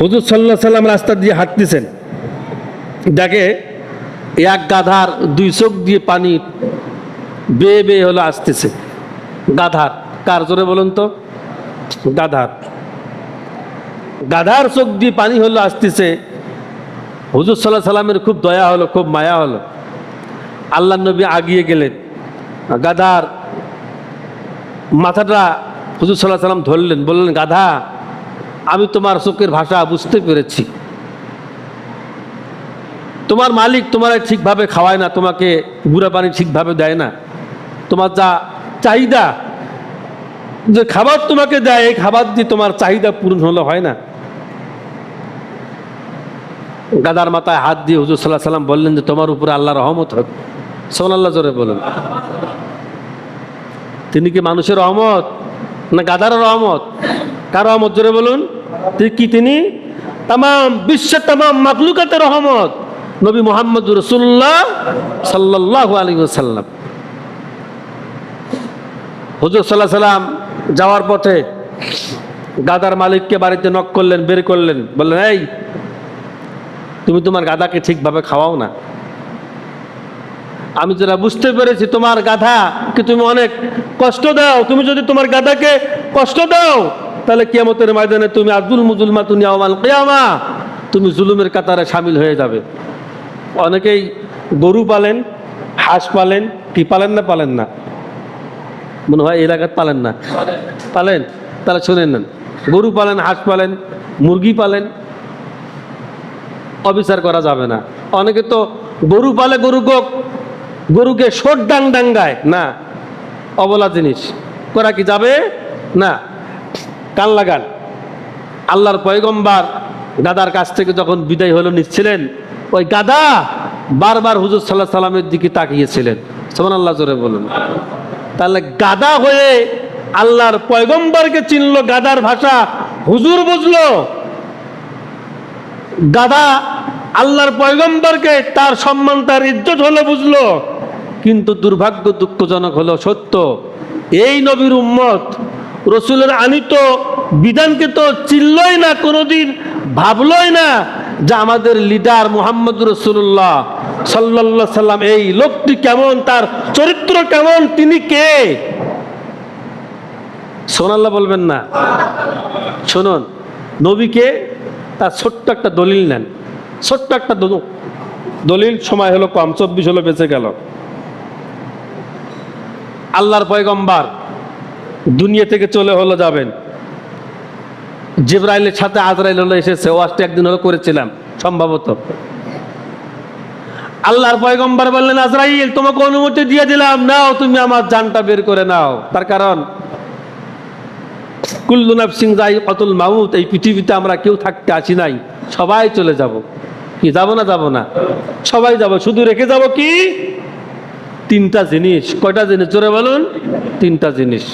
হুজুর সাল্লাহ সাল্লাম রাস্তা দিয়ে হাঁটতেছেন। দেখে এক গাধার দুই চোখ দিয়ে পানি বেয়ে বেয়ে হলো আসতেছে। গাধার, কার জোরে বলুন তো? গাধার। গাধার চোখ দিয়ে পানি হলো আসতেছে। হুজুর সাল্লাহ সাল্লামের খুব দয়া হলো, খুব মায়া হলো। আল্লাহ নবী আগিয়ে গেলেন। গাধার মাথাটা হুজুর সাল্লাহ সাল্লাম ধরলেন, বললেন, গাধা আমি তোমার চোখের ভাষা বুঝতে পেরেছি। তোমার মালিক তোমার ঠিকভাবে খাওয়ায় না, তোমাকে গুঁড়া পানি ঠিকভাবে দেয় না। তোমার যা চাহিদা, যে খাবার তোমাকে দেয়, এই খাবার দিয়ে তোমার চাহিদা পূরণ হলে হয় না। গাদার মাথায় হাত দিয়ে হুজুর সাল্লাহ সাল্লাম বললেন যে, তোমার উপরে আল্লাহ রহমত হোক। সোন আল্লাহ জোরে বলুন। তিনি কি মানুষের রহমত না গাদার রহমত? কার রহমত জোরে বলুন? কি তিনি? তাম বিশ্বের তাম রহমত নবী মোহাম্মদ রসুল্লাহ সাল্লাহ আলী সাল্লাম হুজুর সাল্লাহ সাল্লাম যাওয়ার পথে গাদার মালিককে বাড়িতে নক করলেন, বের করলেন, বললেন, এই, তুমি তোমার গাদাকে ঠিকভাবে খাওয়াও না। আমি যেটা বুঝতে পেরেছি, তোমার গাধাকে তুমি অনেক কষ্ট দাও? তুমি যদি তোমার গাধাকে কষ্ট দাও তাহলে কিয়ামতের ময়দানে তুমি আব্দুল মুজুলমা তুমি আওয়াল কেয়ামা, তুমি জুলুমের কাতারে সামিল হয়ে যাবে। অনেকেই গরু পালেন, হাঁস পালেন, কি পালেন না পালেন না? মনে হয় এলাকাত পালেন না। পালেন? তাহলে শুনেন নেন গরু পালেন, হাঁস পালেন, মুরগি পালেন, অবিচার করা যাবে না। অনেকে তো গরু পালে গরু গোক, গরুকে সোট ডাং ডাঙ্গায় না, অবলা জিনিস। করা কি যাবে? না। কান লাগান। আল্লাহর পয়গম্বার গাদার কাছ থেকে যখন বিদায় হলো, নিচ্ছিলেন, ওই গাদা বারবার হুজুর সাল্লাহ সাল্লামের দিকে তাকিয়েছিলেন। সোমান আল্লাহ জোরে বলুন। তাহলে গাদা হয়ে আল্লাহর পয়গম্বরকে চিনলো, গাদার ভাষা হুজুর বুঝলো। গাদা আল্লাহর পয়গম্বরকে তার সম্মান, তার ইজ্জত হলো বুঝলো। কিন্তু দুর্ভাগ্য দুঃখজনক হলো, সত্য, এই নবীর উম্মত রসুলের আনিত বিধানকে তো চিনলই না, কোনোদিন ভাবলই না যে আমাদের লিডার মোহাম্মদ রসুল্লাহ সাল্লাহ সাল্লাম, এই লোকটি কেমন, তার চরিত্র কেমন, তিনি কে? সোনাল্লাহ বলবেন না। শুনুন নবীকে তার ছোট্ট একটা দলিল নেন। ছোট্ট একটা দল- দলিল সময় হলো কম, চব্বিশ হলো বেঁচে গেল। আল্লাহর পয়গম্বার দুনিয়া থেকে চলে হলো যাবেন। জিব্রাইলের সাথে আজরাইল হলো এসেছে ওয়াজটা একদিন হলো করেছিলাম, সম্ভবত। আল্লাহর পয়গম্বর বললেন, আজরাইল, তোমাকে অনুমতি দিয়ে দিলাম, নাও, তুমি আমার জানটা বের করে নাও। তার কারণ, কুল্লু সিং যাই অতুল মাউত, এই পৃথিবীতে আমরা কেউ থাকতে আসি নাই, সবাই চলে যাব। কি, যাব না যাব না? সবাই যাব, শুধু রেখে যাব কি? তিনটা জিনিস। কয়টা জিনিস? জোরে বলুন, তিনটা জিনিস।